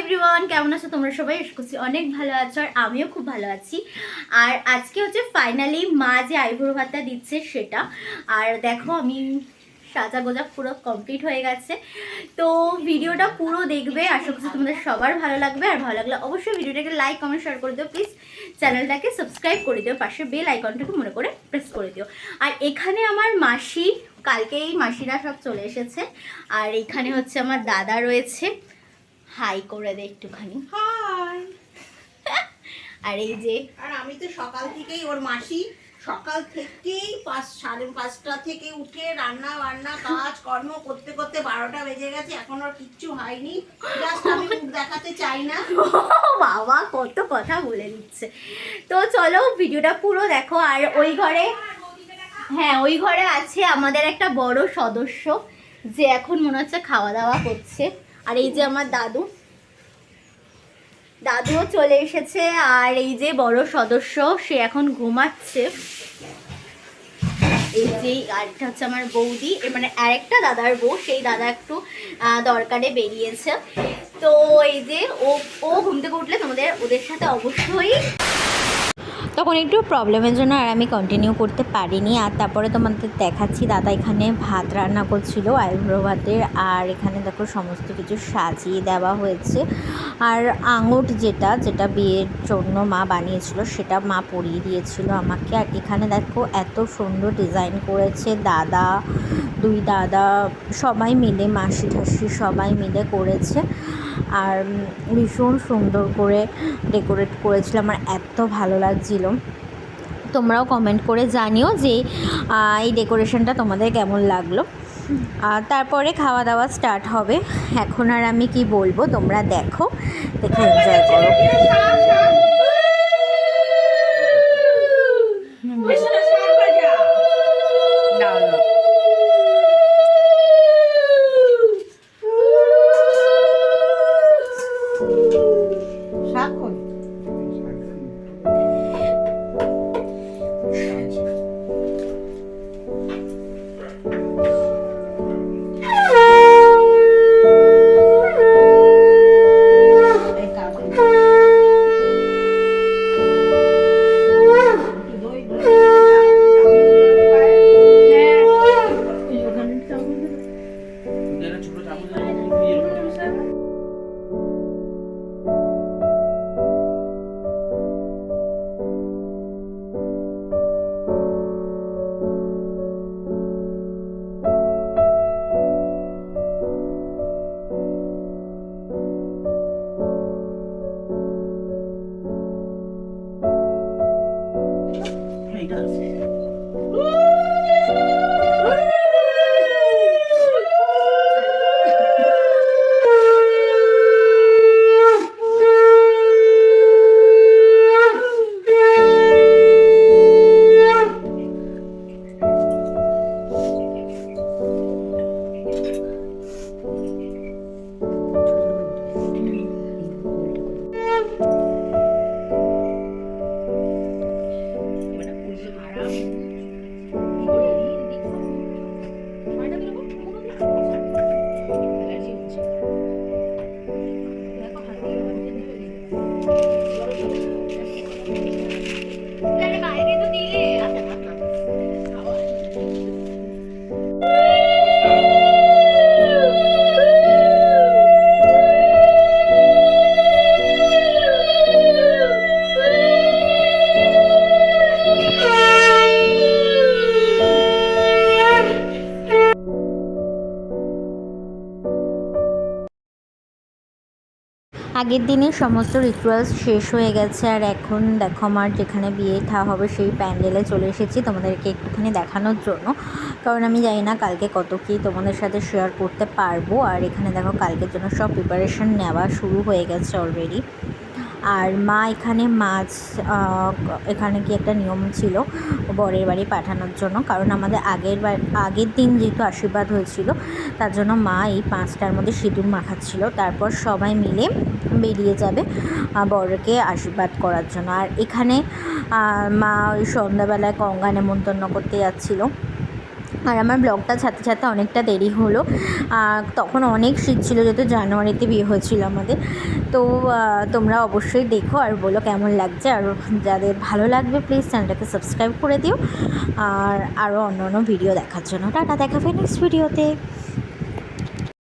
Everyone কেমন আছো তোমরা সবাই? আশা করছি অনেক ভালো আছো আর আমিও খুব ভালো আছি। আর আজকে হচ্ছে ফাইনালি মা যে আইবুড়ো ভাতটা দিচ্ছে সেটা। আর দেখো আমি সাজা গোজা পুরো কমপ্লিট হয়ে গেছে। তো ভিডিওটা পুরো দেখবে, আশা করছি তোমাদের সবার ভালো লাগবে। আর ভালো লাগলে অবশ্যই ভিডিওটাকে লাইক কমেন্ট শেয়ার করে দিও। প্লিজ চ্যানেলটাকে সাবস্ক্রাইব করে দিও। পাশে বেল আইকনটাকে মনে করে প্রেস করে দিও। আর এখানে আমার মাসি, কালকেই মাসিরা সব চলে এসেছে। আর এখানে হচ্ছে আমার দাদা রয়েছে। হাই করে দে একটুখানি। হাই। আর এই যে আর আমি তো সকাল থেকেই ওর মাসি সকাল থেকেই পাঁচ সাড়ে পাঁচটা থেকে উঠে রান্না বান্না কাজ কর্ম করতে করতে বারোটা বেজে গেছে এখন ওর কিচ্ছু হয়নি। জাস্ট আমি মুখ দেখাতে চাই না। বাবা কত কথা বলে দিচ্ছে। তো চলো ভিডিওটা পুরো দেখো। আর ওই ঘরে হ্যাঁ ওই ঘরে আছে আমাদের একটা বড় সদস্য যে এখন মনে হচ্ছে খাওয়া দাওয়া করছে। আর এই যে আমার দাদু, দাদুও চলে এসেছে, আর এই যে বড় সদস্য, সে এখন ঘুমাচ্ছে। এই যে আরেকটা হচ্ছে আমার বৌদি মানে আরেকটা দাদার বউ, সেই দাদা একটু দরকারে বেরিয়েছে। তো এই যে ও ও ঘুম থেকে উঠলে তোমাদের, ওদের সাথে অবশ্যই তখন একটু প্রবলেমের জন্য আর আমি কন্টিনিউ করতে পারিনি। আর তারপরে তোমাদের দেখাচ্ছি, দাদা এখানে ভাত রান্না করছিল আইব্রো ভাতের, আর এখানে দেখো সমস্ত কিছু সাজিয়ে দেওয়া হয়েছে। আর আঙুট যেটা যেটা বিয়ের জন্য মা বানিয়েছিল, সেটা মা পরিয়ে দিয়েছিল আমাকে। আর এখানে দেখো এত সুন্দর ডিজাইন করেছে দাদা, দুই দাদা, সবাই মিলে, মাসি ঠাসি সবাই মিলে করেছে। আর ভীষণ সুন্দর করে ডেকোরেট করেছিল আমার এত ভালো লাগছিল। তোমরাও কমেন্ট করে জানিও যে এই ডেকোরেশনটা তোমাদের কেমন লাগল। তারপরে খাওয়া দাওয়া স্টার্ট হবে। এখন আর আমি কি বলব, তোমরা দেখো। দেখে এনজয় করো। এইটা আছে আগের দিনে সমস্ত রিচুয়ালস শেষ হয়ে গেছে, আর এখন দেখো আমার যেখানে বিয়ে থা হবে সেই প্যান্ডেলে চলে এসেছি তোমাদেরকে একটুখানি দেখানোর জন্য। কারণ আমি জানি না কালকে কত কী তোমাদের সাথে শেয়ার করতে পারব, আর এখানে দেখো কালকের জন্য সব প্রিপারেশন নেওয়া শুরু হয়ে গেছে অলরেডি আর মা এখানে মাছ এখানে কি একটা নিয়ম ছিল বরের বাড়ি পাঠানোর জন্য। কারণ আমাদের আগের আগের দিন যেহেতু আশীর্বাদ হয়েছিল, তার জন্য মা এই পাঁচটার মধ্যে সিঁদুর মাখাচ্ছিল। তারপর সবাই মিলে বেরিয়ে যাবে বরকে আশীর্বাদ করার জন্য। আর এখানে মা ওই সন্ধ্যাবেলায় গঙ্গা নেমন্তন্ন করতে যাচ্ছিল। আর আমার ব্লগটা ছাড়তে ছাড়তে অনেকটা দেরি হলো। তখন অনেক শীত ছিল, যেহেতু জানুয়ারিতে বিয়ে হয়েছিল আমাদের। তো তোমরা অবশ্যই দেখো আর বলো কেমন লাগছে। আর যাদের ভালো লাগবে প্লিজ চ্যানেলটাকে সাবস্ক্রাইব করে দিও। আর আরও অন্য অন্য ভিডিও দেখার জন্য টাটা দেখাবে নেক্সট ভিডিওতে